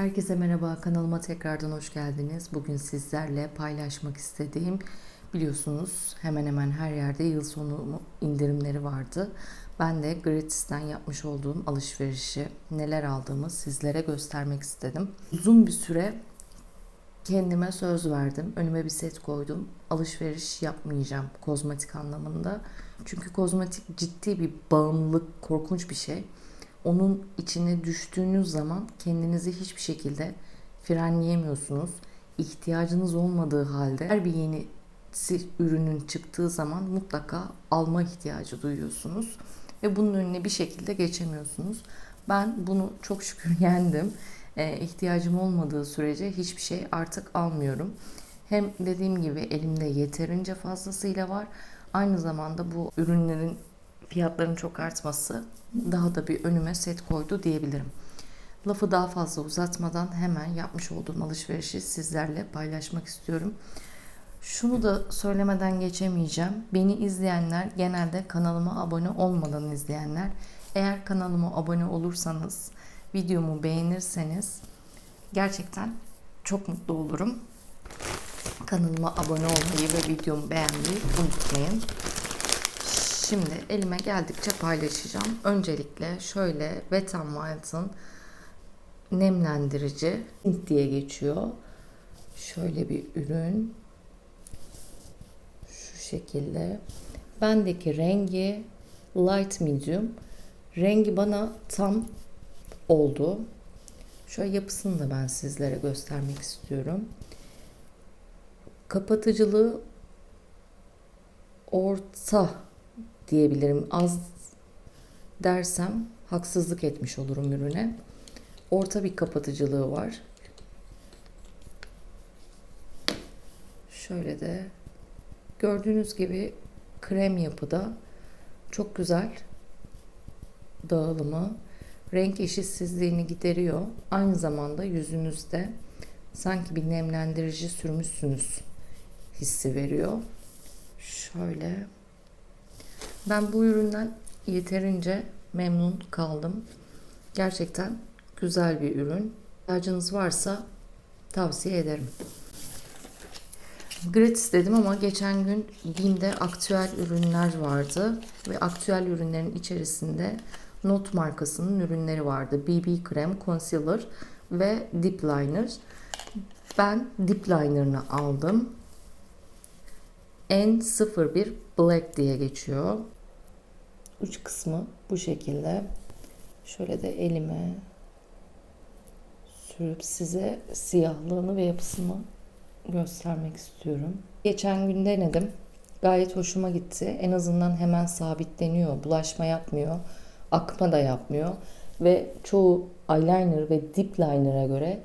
Herkese merhaba, kanalıma tekrardan hoş geldiniz. Bugün sizlerle paylaşmak istediğim, biliyorsunuz hemen hemen her yerde yıl sonu indirimleri vardı. Ben de Gratis'ten yapmış olduğum alışverişi, neler aldığımı sizlere göstermek istedim. Uzun bir süre kendime söz verdim. Önüme bir set koydum. Alışveriş yapmayacağım kozmetik anlamında. Çünkü kozmetik ciddi bir bağımlılık, korkunç bir şey onun içine düştüğünüz zaman kendinizi hiçbir şekilde frenleyemiyorsunuz. İhtiyacınız olmadığı halde her bir yeni ürünün çıktığı zaman mutlaka alma ihtiyacı duyuyorsunuz ve bunun önüne bir şekilde geçemiyorsunuz. Ben bunu çok şükür yendim. E, ihtiyacım olmadığı sürece hiçbir şey artık almıyorum. Hem dediğim gibi elimde yeterince fazlasıyla var. Aynı zamanda bu ürünlerin fiyatların çok artması daha da bir önüme set koydu diyebilirim. Lafı daha fazla uzatmadan hemen yapmış olduğum alışverişi sizlerle paylaşmak istiyorum. Şunu da söylemeden geçemeyeceğim. Beni izleyenler genelde kanalıma abone olmadan izleyenler. Eğer kanalıma abone olursanız, videomu beğenirseniz gerçekten çok mutlu olurum. Kanalıma abone olmayı ve videomu beğenmeyi unutmayın. Şimdi elime geldikçe paylaşacağım. Öncelikle şöyle Wet n Wild'ın nemlendirici Hint diye geçiyor. Şöyle bir ürün. Şu şekilde. Bendeki rengi light medium. Rengi bana tam oldu. Şöyle yapısını da ben sizlere göstermek istiyorum. Kapatıcılığı orta diyebilirim. Az dersem haksızlık etmiş olurum ürüne. Orta bir kapatıcılığı var. Şöyle de gördüğünüz gibi krem yapıda çok güzel dağılımı, renk eşitsizliğini gideriyor. Aynı zamanda yüzünüzde sanki bir nemlendirici sürmüşsünüz hissi veriyor. Şöyle ben bu üründen yeterince memnun kaldım. Gerçekten güzel bir ürün. İhtiyacınız varsa tavsiye ederim. Gratis dedim ama geçen gün BİM'de aktüel ürünler vardı ve aktüel ürünlerin içerisinde Not markasının ürünleri vardı. BB krem, concealer ve dip liner. Ben dip liner'ını aldım. N01 Black diye geçiyor. Uç kısmı bu şekilde. Şöyle de elime sürüp size siyahlığını ve yapısını göstermek istiyorum. Geçen gün denedim. Gayet hoşuma gitti. En azından hemen sabitleniyor. Bulaşma yapmıyor. Akma da yapmıyor. Ve çoğu eyeliner ve dip liner'a göre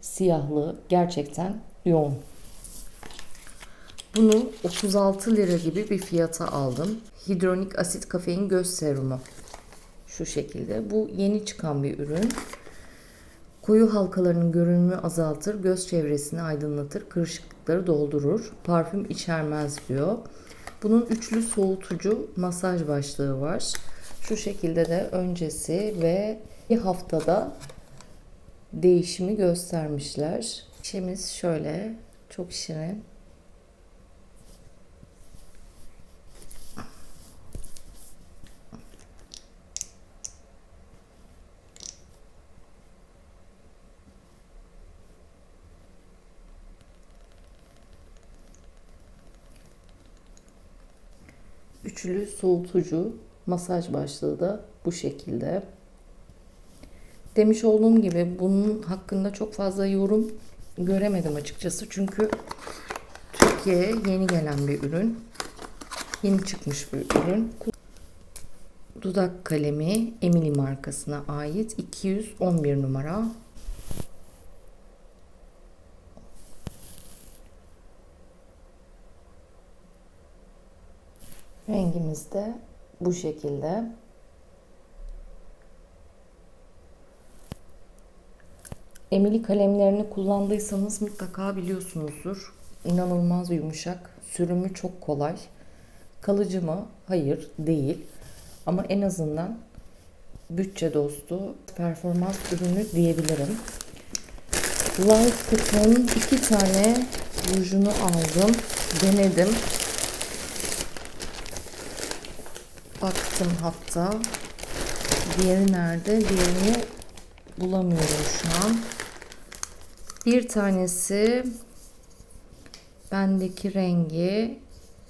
siyahlığı gerçekten yoğun. Bunu 36 lira gibi bir fiyata aldım. Hidronik asit kafein göz serumu. Şu şekilde. Bu yeni çıkan bir ürün. Koyu halkalarının görünümü azaltır, göz çevresini aydınlatır, kırışıklıkları doldurur. Parfüm içermez diyor. Bunun üçlü soğutucu masaj başlığı var. Şu şekilde de öncesi ve bir haftada değişimi göstermişler. İşimiz şöyle çok şirin. Üçlü soğutucu masaj başlığı da bu şekilde. Demiş olduğum gibi bunun hakkında çok fazla yorum göremedim açıkçası. Çünkü Türkiye'ye yeni gelen bir ürün. Yeni çıkmış bir ürün. Dudak kalemi Emily markasına ait 211 numara. Rengimiz de bu şekilde. Emili kalemlerini kullandıysanız mutlaka biliyorsunuzdur. İnanılmaz yumuşak. Sürümü çok kolay. Kalıcı mı? Hayır, değil. Ama en azından bütçe dostu performans ürünü diyebilirim. Lifecook'un iki tane rujunu aldım. Denedim. Baktım hatta. Diğeri nerede? Diğerini bulamıyorum şu an. Bir tanesi bendeki rengi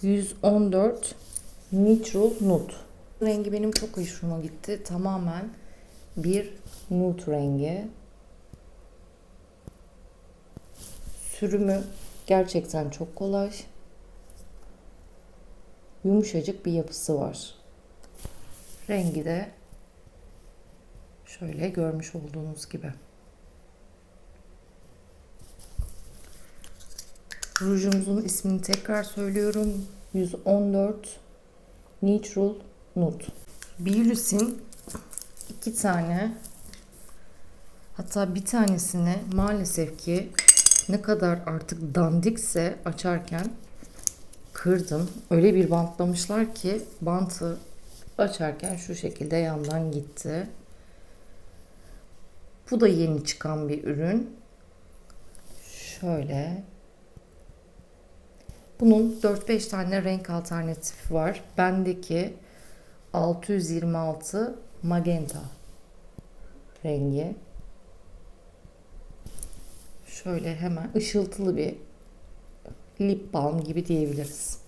114 Neutral Nude. Rengi benim çok hoşuma gitti. Tamamen bir nude rengi. Sürümü gerçekten çok kolay. Yumuşacık bir yapısı var. Rengi de şöyle görmüş olduğunuz gibi. Rujumuzun ismini tekrar söylüyorum. 114 Neutral Nude. Biolus'in iki tane hatta bir tanesini maalesef ki ne kadar artık dandikse açarken kırdım. Öyle bir bantlamışlar ki bantı açarken şu şekilde yandan gitti. Bu da yeni çıkan bir ürün. Şöyle. Bunun 4-5 tane renk alternatifi var. Bendeki 626 magenta rengi. Şöyle hemen ışıltılı bir lip balm gibi diyebiliriz.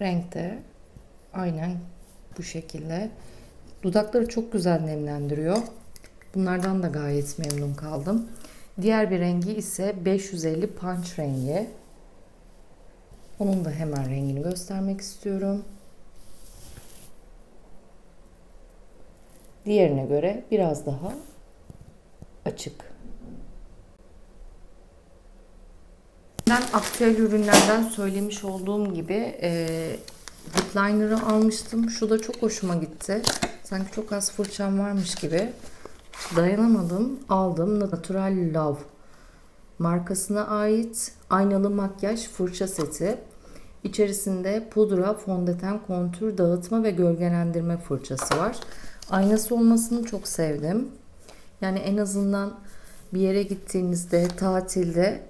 Renk de aynen bu şekilde. Dudakları çok güzel nemlendiriyor. Bunlardan da gayet memnun kaldım. Diğer bir rengi ise 550 punch rengi. Onun da hemen rengini göstermek istiyorum. Diğerine göre biraz daha açık. Ben aktüel ürünlerden söylemiş olduğum gibi lip liner'ı almıştım. Şu da çok hoşuma gitti. Sanki çok az fırçam varmış gibi. Dayanamadım. Aldım. Natural Love markasına ait aynalı makyaj fırça seti. İçerisinde pudra, fondöten, kontür, dağıtma ve gölgelendirme fırçası var. Aynası olmasını çok sevdim. Yani en azından bir yere gittiğinizde, tatilde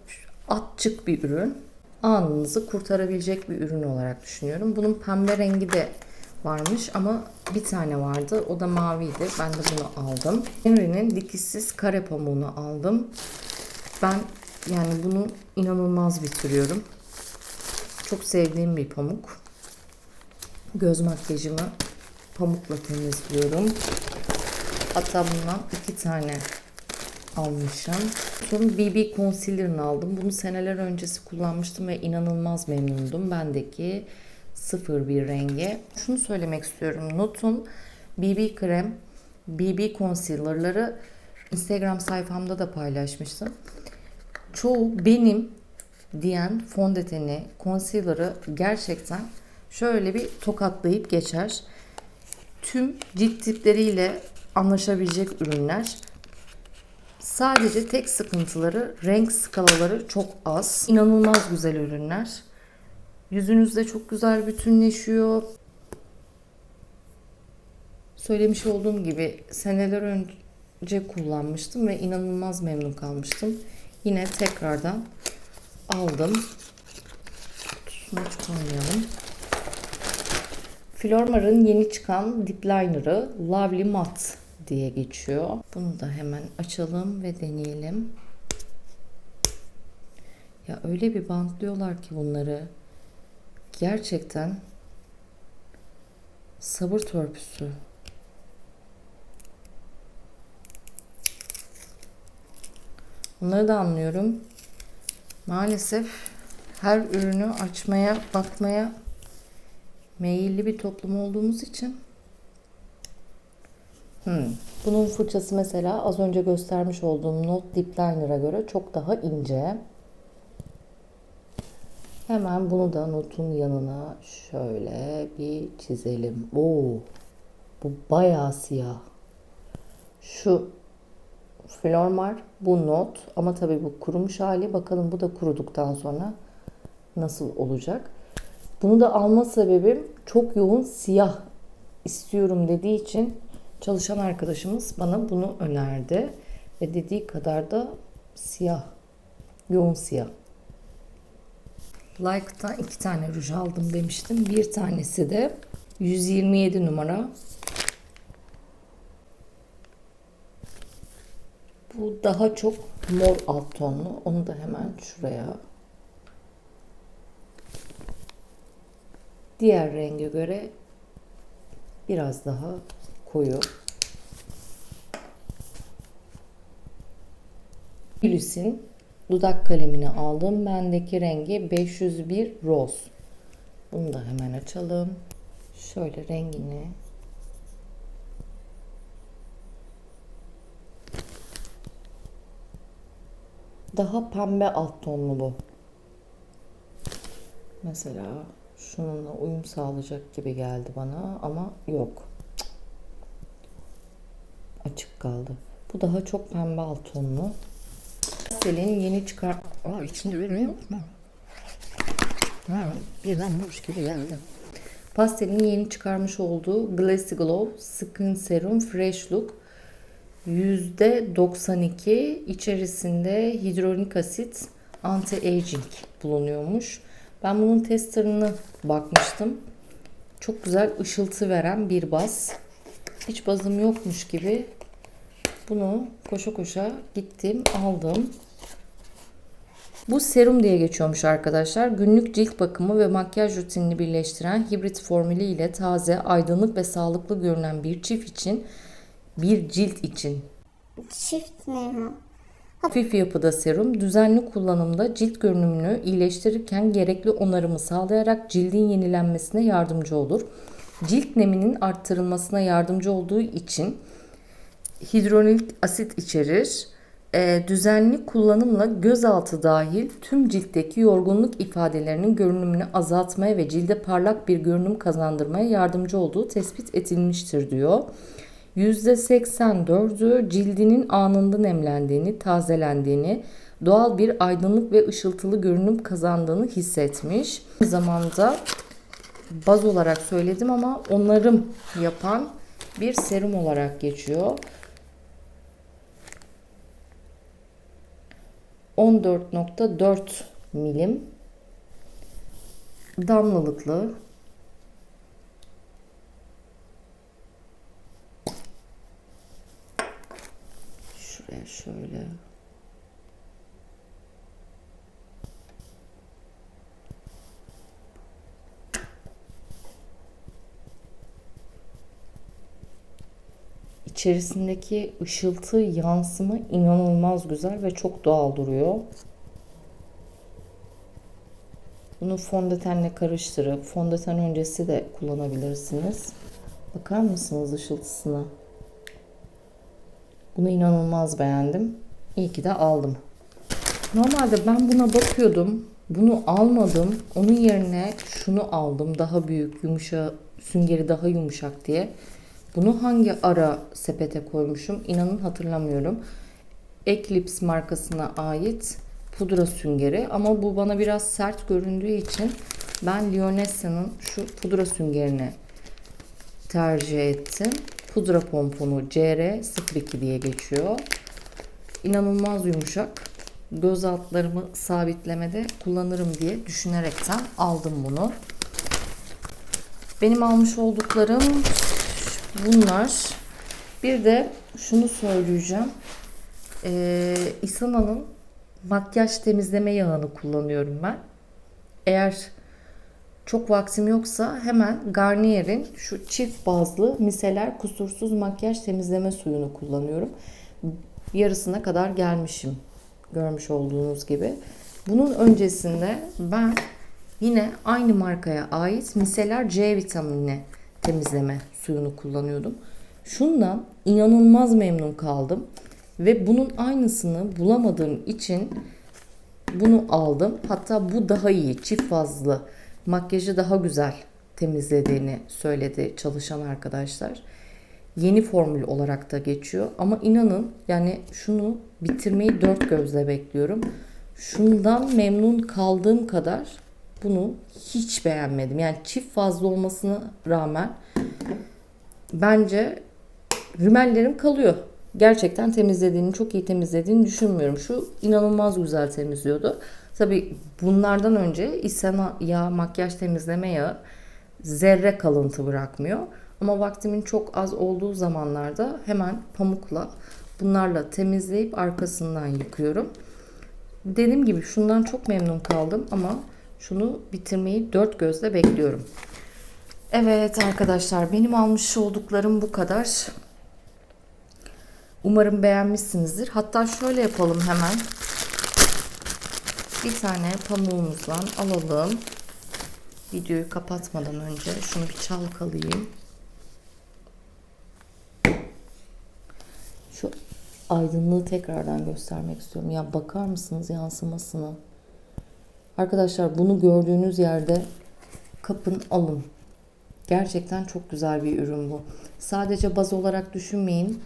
atçık bir ürün. Anınızı kurtarabilecek bir ürün olarak düşünüyorum. Bunun pembe rengi de varmış ama bir tane vardı. O da maviydi. Ben de bunu aldım. Henry'nin dikişsiz kare pamuğunu aldım. Ben yani bunu inanılmaz bitiriyorum. Çok sevdiğim bir pamuk. Göz makyajımı pamukla temizliyorum. Hatta bundan iki tane almışım. Son BB Concealer'ını aldım. Bunu seneler öncesi kullanmıştım ve inanılmaz memnundum. Bendeki 01 rengi. Şunu söylemek istiyorum. Nut'un BB krem, BB concealer'ları Instagram sayfamda da paylaşmıştım. Çoğu benim diyen fondöteni, concealer'ı gerçekten şöyle bir tokatlayıp geçer. Tüm cilt tipleriyle anlaşabilecek ürünler. Sadece tek sıkıntıları renk skalaları çok az. İnanılmaz güzel ürünler. Yüzünüzde çok güzel bütünleşiyor. Söylemiş olduğum gibi seneler önce kullanmıştım ve inanılmaz memnun kalmıştım. Yine tekrardan aldım. Şunu hiç koymayalım. Flormar'ın yeni çıkan dip liner'ı Lovely Matte diye geçiyor. Bunu da hemen açalım ve deneyelim. Ya öyle bir bantlıyorlar ki bunları. Gerçekten sabır törpüsü. Bunları da anlıyorum. Maalesef her ürünü açmaya, bakmaya meyilli bir toplum olduğumuz için hmm. bunun fırçası mesela az önce göstermiş olduğum Not Deep göre çok daha ince. Hemen bunu da notun yanına şöyle bir çizelim. Oo, bu bayağı siyah. Şu Flormar bu not ama tabii bu kurumuş hali. Bakalım bu da kuruduktan sonra nasıl olacak. Bunu da alma sebebim çok yoğun siyah istiyorum dediği için Çalışan arkadaşımız bana bunu önerdi. Ve dediği kadar da siyah. Yoğun siyah. Like'da iki tane ruj aldım demiştim. Bir tanesi de 127 numara. Bu daha çok mor alt tonlu. Onu da hemen şuraya. Diğer renge göre biraz daha koyu. Gülüs'ün dudak kalemini aldım. Bendeki rengi 501 Rose. Bunu da hemen açalım. Şöyle rengini daha pembe alt tonlu bu. Mesela şununla uyum sağlayacak gibi geldi bana ama yok. Açık kaldı. Bu daha çok pembe alt tonlu. Pastelin yeni çıkar... Aa içinde vermiyor mu? Birden muş gibi geldi. Pastelin yeni çıkarmış olduğu Glassy Glow Skin Serum Fresh Look %92 içerisinde hidrolik asit anti-aging bulunuyormuş. Ben bunun testerını bakmıştım. Çok güzel ışıltı veren bir baz. Hiç bazım yokmuş gibi bunu koşa koşa gittim aldım. Bu serum diye geçiyormuş arkadaşlar. Günlük cilt bakımı ve makyaj rutinini birleştiren hibrit formülü ile taze, aydınlık ve sağlıklı görünen bir çift için bir cilt için. Çift ne bu? Hafif yapıda serum düzenli kullanımda cilt görünümünü iyileştirirken gerekli onarımı sağlayarak cildin yenilenmesine yardımcı olur. Cilt neminin arttırılmasına yardımcı olduğu için hidrolik asit içerir. Ee, düzenli kullanımla gözaltı dahil tüm ciltteki yorgunluk ifadelerinin görünümünü azaltmaya ve cilde parlak bir görünüm kazandırmaya yardımcı olduğu tespit edilmiştir diyor. %84'ü cildinin anında nemlendiğini, tazelendiğini, doğal bir aydınlık ve ışıltılı görünüm kazandığını hissetmiş. Aynı zamanda baz olarak söyledim ama onarım yapan bir serum olarak geçiyor. 14.4 milim damlalıklı Şuraya şöyle. İçerisindeki ışıltı yansıma inanılmaz güzel ve çok doğal duruyor. Bunu fondötenle karıştırıp fondöten öncesi de kullanabilirsiniz. Bakar mısınız ışıltısına? Bunu inanılmaz beğendim. İyi ki de aldım. Normalde ben buna bakıyordum. Bunu almadım. Onun yerine şunu aldım. Daha büyük, yumuşak, süngeri daha yumuşak diye. Bunu hangi ara sepete koymuşum? İnanın hatırlamıyorum. Eclipse markasına ait pudra süngeri ama bu bana biraz sert göründüğü için ben Lionessa'nın şu pudra süngerini tercih ettim. Pudra pomponu CR02 diye geçiyor. İnanılmaz yumuşak. Göz altlarımı sabitlemede kullanırım diye düşünerekten aldım bunu. Benim almış olduklarım bunlar. Bir de şunu söyleyeceğim. Ee, Isana'nın makyaj temizleme yağını kullanıyorum ben. Eğer çok vaktim yoksa hemen Garnier'in şu çift bazlı miseler kusursuz makyaj temizleme suyunu kullanıyorum. Yarısına kadar gelmişim. Görmüş olduğunuz gibi. Bunun öncesinde ben yine aynı markaya ait miseler C vitamini temizleme suyunu kullanıyordum. Şundan inanılmaz memnun kaldım. Ve bunun aynısını bulamadığım için bunu aldım. Hatta bu daha iyi. Çift fazlı makyajı daha güzel temizlediğini söyledi çalışan arkadaşlar. Yeni formül olarak da geçiyor. Ama inanın yani şunu bitirmeyi dört gözle bekliyorum. Şundan memnun kaldığım kadar bunu hiç beğenmedim. Yani çift fazla olmasına rağmen bence rümellerim kalıyor. Gerçekten temizlediğini, çok iyi temizlediğini düşünmüyorum. Şu inanılmaz güzel temizliyordu. Tabi bunlardan önce Isena yağ, makyaj temizleme yağı zerre kalıntı bırakmıyor. Ama vaktimin çok az olduğu zamanlarda hemen pamukla bunlarla temizleyip arkasından yıkıyorum. Dediğim gibi şundan çok memnun kaldım ama şunu bitirmeyi dört gözle bekliyorum. Evet arkadaşlar benim almış olduklarım bu kadar. Umarım beğenmişsinizdir. Hatta şöyle yapalım hemen. Bir tane pamuğumuzdan alalım. Videoyu kapatmadan önce şunu bir çalkalayayım. Şu aydınlığı tekrardan göstermek istiyorum. Ya bakar mısınız yansımasına? Arkadaşlar bunu gördüğünüz yerde kapın alın. Gerçekten çok güzel bir ürün bu. Sadece baz olarak düşünmeyin.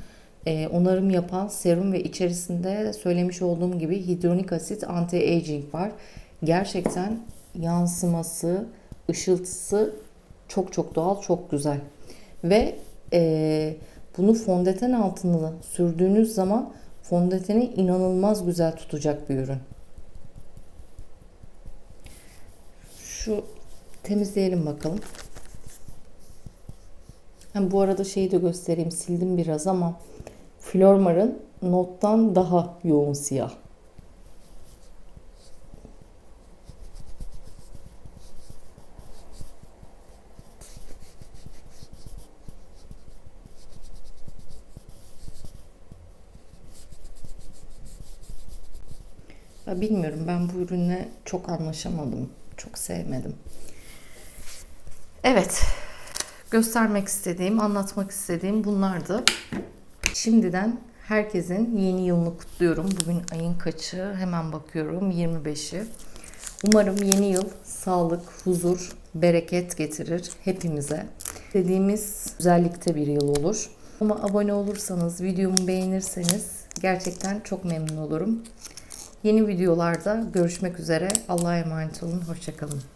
Ee, onarım yapan serum ve içerisinde söylemiş olduğum gibi hidronik asit anti-aging var. Gerçekten yansıması, ışıltısı çok çok doğal, çok güzel. Ve e, bunu fondöten altına sürdüğünüz zaman fondöteni inanılmaz güzel tutacak bir ürün. Şu temizleyelim bakalım. Hem bu arada şeyi de göstereyim. Sildim biraz ama Flormar'ın nottan daha yoğun siyah. Ya bilmiyorum ben bu ürünle çok anlaşamadım. Çok sevmedim. Evet. Göstermek istediğim, anlatmak istediğim bunlardı. Şimdiden herkesin yeni yılını kutluyorum. Bugün ayın kaçı? Hemen bakıyorum. 25'i. Umarım yeni yıl sağlık, huzur, bereket getirir hepimize. Dediğimiz güzellikte bir yıl olur. Ama abone olursanız, videomu beğenirseniz gerçekten çok memnun olurum. Yeni videolarda görüşmek üzere. Allah'a emanet olun. Hoşçakalın.